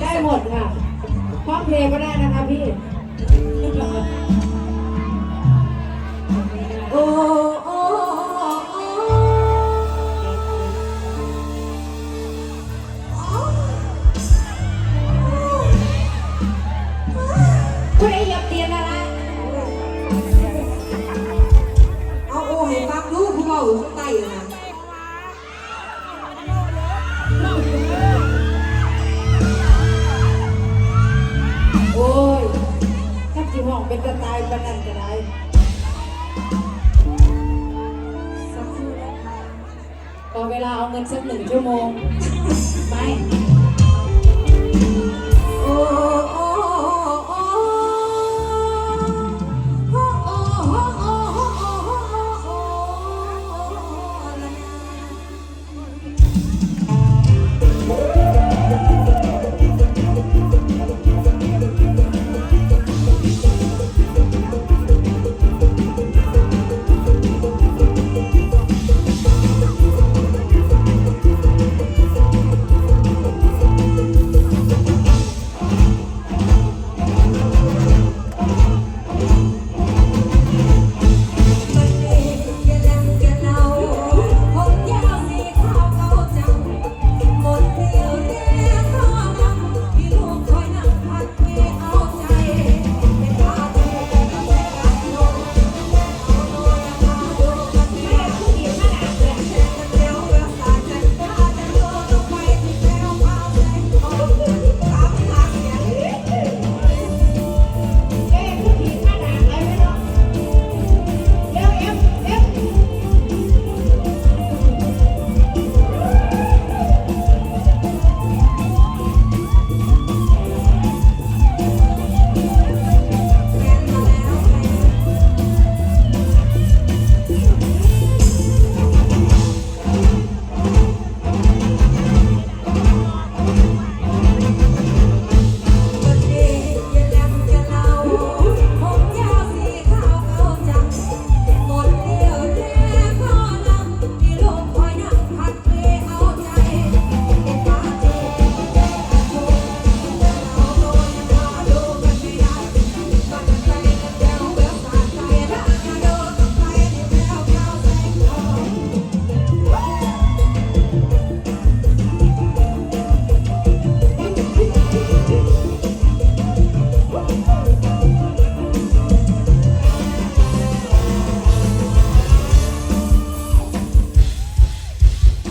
ได้หมดค่ะห้องเพลงก็ได้นะคะพี่ โอ้โอ้คุณหยบเตียนอะไรเอาโอ้ให้ฟังดูผู้เบาอยู่างใต้นะ เวลาเอาเงินสักหนึ่งชั่วโมงไม่